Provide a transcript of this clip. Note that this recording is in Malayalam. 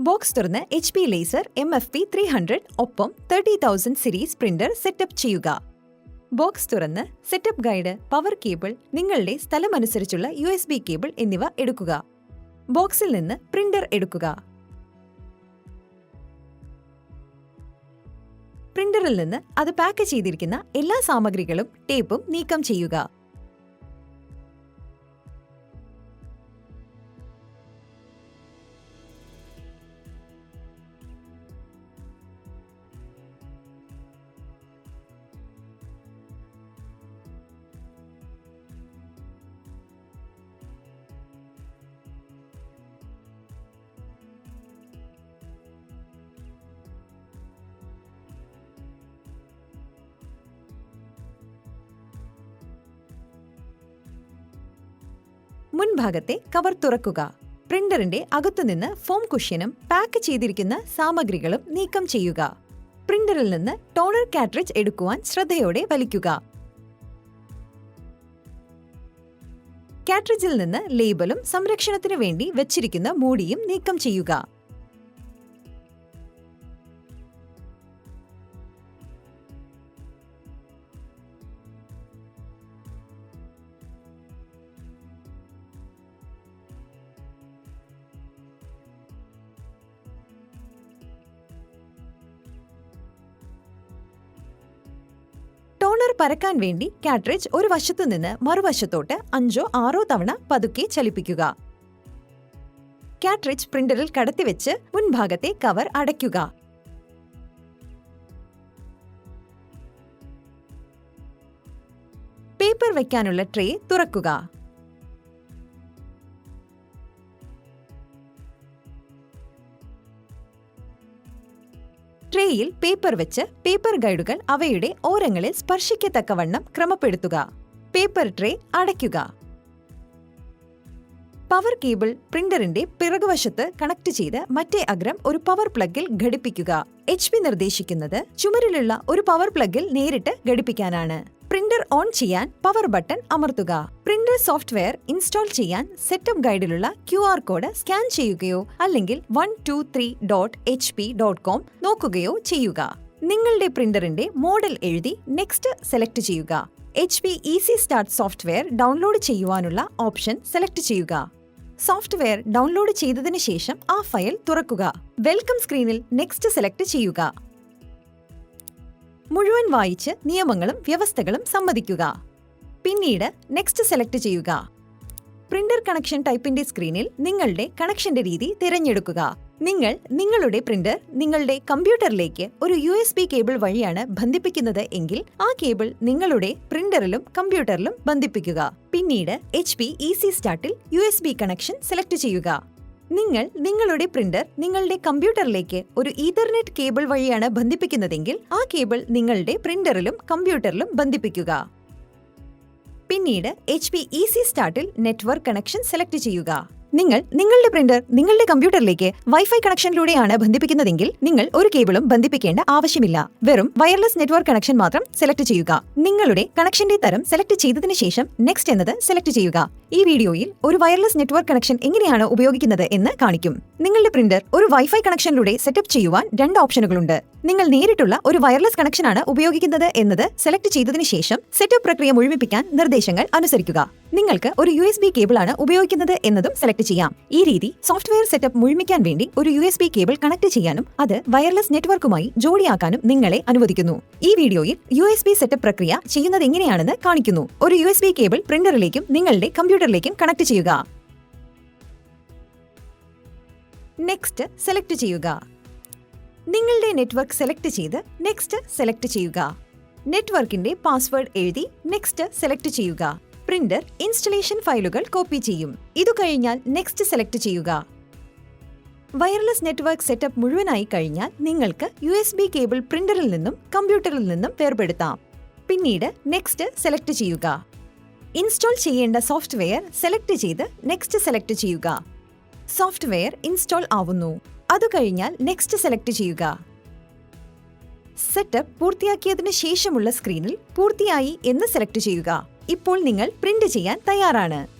ബോക്സ് തുറന്ന് H P laser M F P three hundred ഒപ്പം thirty thousand series printer setup ചെയ്യുക. ബോക്സ് തുറന്ന് സെറ്റപ്പ് ഗൈഡ് പവർ കേബിൾ നിങ്ങളുടെ സ്ഥലമനുസരിച്ചുള്ള യു എസ് ബി കേബിൾ എന്നിവ എടുക്കുക. ബോക്സിൽ നിന്ന് പ്രിന്റർ എടുക്കുക. പ്രിന്ററിൽ നിന്ന് അത് പാക്ക് ചെയ്തിരിക്കുന്ന എല്ലാ സാമഗ്രികളും ടേപ്പും നീക്കം ചെയ്യുക. മുൻഭാഗത്തെ കവർ തുറക്കുക. പ്രിന്ററിന്റെ അകത്തുനിന്ന് ഫോം കുഷ്യനും പാക്ക് ചെയ്തിരിക്കുന്ന സാമഗ്രികളും നീക്കം ചെയ്യുക. പ്രിന്ററിൽ നിന്ന് ടോണർ കാട്രിഡ്ജ് എടുക്കുവാൻ ശ്രദ്ധയോടെ വലിക്കുക. കാട്രിഡ്ജിൽ നിന്ന് ലേബലും സംരക്ഷണത്തിനു വേണ്ടി വെച്ചിരിക്കുന്ന മൂടിയും നീക്കം ചെയ്യുക. പരക്കാൻ വേണ്ടി കാട്രിഡ്ജ് ഒരു വശത്തു നിന്ന് മറുവശത്തോട്ട് അഞ്ചോ ആറോ തവണ പതുക്കെ ചലിപ്പിക്കുക. കാട്രിഡ്ജ് പ്രിന്ററിൽ കടത്തിവെച്ച് മുൻഭാഗത്തെ കവർ അടയ്ക്കുക. പേപ്പർ വയ്ക്കാനുള്ള ട്രേ തുറക്കുക. ട്രേയിൽ പേപ്പർ വെച്ച് പേപ്പർ ഗൈഡുകൾ അവയുടെ ഓരങ്ങളിൽ സ്പർശിക്കത്തക്കവണ്ണം ക്രമപ്പെടുത്തുക. പേപ്പർ ട്രേ അടയ്ക്കുക. പവർ കേബിൾ പ്രിന്ററിന്റെ പിറകുവശത്ത് കണക്ട് ചെയ്ത് മറ്റേ അഗ്രം ഒരു പവർ പ്ലഗിൽ ഘടിപ്പിക്കുക. എച്ച് പി നിർദ്ദേശിക്കുന്നത് ചുമരിലുള്ള ഒരു പവർ പ്ലഗിൽ നേരിട്ട് ഘടിപ്പിക്കാനാണ്. പ്രിന്റർ ഓൺ ചെയ്യാൻ പവർ ബട്ടൺ അമർത്തുക. പ്രിന്റർ സോഫ്റ്റ്വെയർ ഇൻസ്റ്റാൾ ചെയ്യാൻ സെറ്റപ്പ് ഗൈഡിലുള്ള ക്യു ആർ കോഡ് സ്കാൻ ചെയ്യുകയോ അല്ലെങ്കിൽ one two three dot H P dot com നോക്കുകയോ ചെയ്യുക. നിങ്ങളുടെ പ്രിന്ററിന്റെ മോഡൽ എഴുതി നെക്സ്റ്റ് സെലക്ട് ചെയ്യുക. H P easy start software download ചെയ്യുവാനുള്ള ഓപ്ഷൻ സെലക്ട് ചെയ്യുക. സോഫ്റ്റ്വെയർ ഡൗൺലോഡ് ചെയ്തതിനു ശേഷം ആ ഫയൽ തുറക്കുക. വെൽക്കം സ്ക്രീനിൽ നെക്സ്റ്റ് സെലക്ട് ചെയ്യുക. മുഴുവൻ വായിച്ച് നിയമങ്ങളും വ്യവസ്ഥകളും സമ്മതിക്കുക. പിന്നീട് നെക്സ്റ്റ് സെലക്ട് ചെയ്യുക. പ്രിന്റർ കണക്ഷൻ ടൈപ്പിന്റെ സ്ക്രീനിൽ നിങ്ങളുടെ കണക്ഷന്റെ രീതി തിരഞ്ഞെടുക്കുക. നിങ്ങൾ നിങ്ങളുടെ പ്രിന്റർ നിങ്ങളുടെ കമ്പ്യൂട്ടറിലേക്ക് ഒരു യു എസ് ബി കേബിൾ വഴിയാണ് ബന്ധിപ്പിക്കുന്നത് എങ്കിൽ ആ കേബിൾ നിങ്ങളുടെ പ്രിന്ററിലും കമ്പ്യൂട്ടറിലും ബന്ധിപ്പിക്കുക. പിന്നീട് H P easy സ്റ്റാർട്ടിൽ U S B connection select ചെയ്യുക. നിങ്ങൾ നിങ്ങളുടെ പ്രിന്റർ നിങ്ങളുടെ കമ്പ്യൂട്ടറിലേക്ക് ഒരു ഈഥർനെറ്റ് കേബിൾ വഴിയാണ് ബന്ധിപ്പിക്കുന്നതെങ്കിൽ ആ കേബിൾ നിങ്ങളുടെ പ്രിന്ററിലും കമ്പ്യൂട്ടറിലും ബന്ധിപ്പിക്കുക. പിന്നീട് എച്ച് പി ഇ സി സ്റ്റാർട്ടിൽ നെറ്റ്വർക്ക് കണക്ഷൻ സെലക്ട് ചെയ്യുക. നിങ്ങൾ നിങ്ങളുടെ പ്രിന്റർ നിങ്ങളുടെ കമ്പ്യൂട്ടറിലേക്ക് വൈഫൈ കണക്ഷനിലൂടെയാണ് ബന്ധിപ്പിക്കുന്നതെങ്കിൽ നിങ്ങൾ ഒരു കേബിളും ബന്ധിപ്പിക്കേണ്ട ആവശ്യമില്ല. വെറും വയർലെസ് നെറ്റ്വർക്ക് കണക്ഷൻ മാത്രം സെലക്ട് ചെയ്യുക. നിങ്ങളുടെ കണക്ഷന്റെ തരം സെലക്ട് ചെയ്തതിനു ശേഷം നെക്സ്റ്റ് എന്നത് സെലക്ട് ചെയ്യുക. ഈ വീഡിയോയിൽ ഒരു വയർലെസ് നെറ്റ്വർക്ക് കണക്ഷൻ എങ്ങനെയാണ് ഉപയോഗിക്കുന്നത് എന്ന് കാണിക്കും. നിങ്ങളുടെ പ്രിന്റർ ഒരു വൈഫൈ കണക്ഷനിലൂടെ സെറ്റപ്പ് ചെയ്യുവാൻ രണ്ട് ഓപ്ഷനുകളുണ്ട്. നിങ്ങൾ നേരിട്ടുള്ള ഒരു വയർലെസ് കണക്ഷനാണ് ഉപയോഗിക്കുന്നത് എന്നത് സെലക്ട് ചെയ്തതിനു ശേഷം സെറ്റപ്പ് പ്രക്രിയ മുഴുമിപ്പിക്കാൻ നിർദ്ദേശങ്ങൾ അനുസരിക്കുക. നിങ്ങൾക്ക് ഒരു യു എസ് ബി കേബിൾ ആണ് ഉപയോഗിക്കുന്നത് എന്നതും സെലക്ട് ചെയ്യാം. ഈ രീതി സോഫ്റ്റ്വെയർ സെറ്റപ്പ് മുഴുമിക്കാൻ വേണ്ടി ഒരു U S B cable connect ചെയ്യാനും അത് വയർലെസ് നെറ്റ്വർക്കുമായി ജോഡിയാക്കാനും നിങ്ങളെ അനുവദിക്കുന്നു. ഈ വീഡിയോയിൽ യു എസ് ബി സെറ്റപ്പ് പ്രക്രിയ ചെയ്യുന്നത് എങ്ങനെയാണെന്ന് കാണിക്കുന്നു. ഒരു യു എസ് ബി കേബിൾ പ്രിന്ററിലേക്കും നിങ്ങളുടെ കമ്പ്യൂട്ടറിലേക്കും കണക്ട് ചെയ്യുക. നെക്സ്റ്റ് സെലക്ട് ചെയ്യുക. നിങ്ങളുടെ നെറ്റ്വർക്ക് സെലക്ട് ചെയ്ത് നെക്സ്റ്റ് സെലക്ട് ചെയ്യുക. നെറ്റ്വർക്കിന്റെ പാസ്വേഡ് എഴുതി നെക്സ്റ്റ് സെലക്ട് ചെയ്യുക. പ്രിന്റർ ഇൻസ്റ്റലേഷൻ ഫയലുകൾ കോപ്പി ചെയ്യും. ഇതു കഴിഞ്ഞാൽ നെക്സ്റ്റ് സെലക്ട് ചെയ്യുക. വയർലെസ് നെറ്റ്വർക്ക് സെറ്റപ്പ് മുഴുവനായി കഴിഞ്ഞാൽ നിങ്ങൾക്ക് യു എസ് ബി കേബിൾ പ്രിന്ററിൽ നിന്നും കമ്പ്യൂട്ടറിൽ നിന്നും വേർപെടുത്താം. പിന്നീട് നെക്സ്റ്റ് സെലക്ട് ചെയ്യുക. ഇൻസ്റ്റാൾ ചെയ്യേണ്ട സോഫ്റ്റ്വെയർ സെലക്ട് ചെയ്ത് നെക്സ്റ്റ് സെലക്ട് ചെയ്യുക. സോഫ്റ്റ്വെയർ ഇൻസ്റ്റാൾ ആവുന്നു. അത് കഴിഞ്ഞാൽ നെക്സ്റ്റ് സെലക്ട് ചെയ്യുക. സെറ്റപ്പ് പൂർത്തിയാക്കിയതിനു ശേഷമുള്ള സ്ക്രീനിൽ പൂർത്തിയായി എന്ന് സെലക്ട് ചെയ്യുക. ഇപ്പോൾ നിങ്ങൾ പ്രിന്റ് ചെയ്യാൻ തയ്യാറാണ്.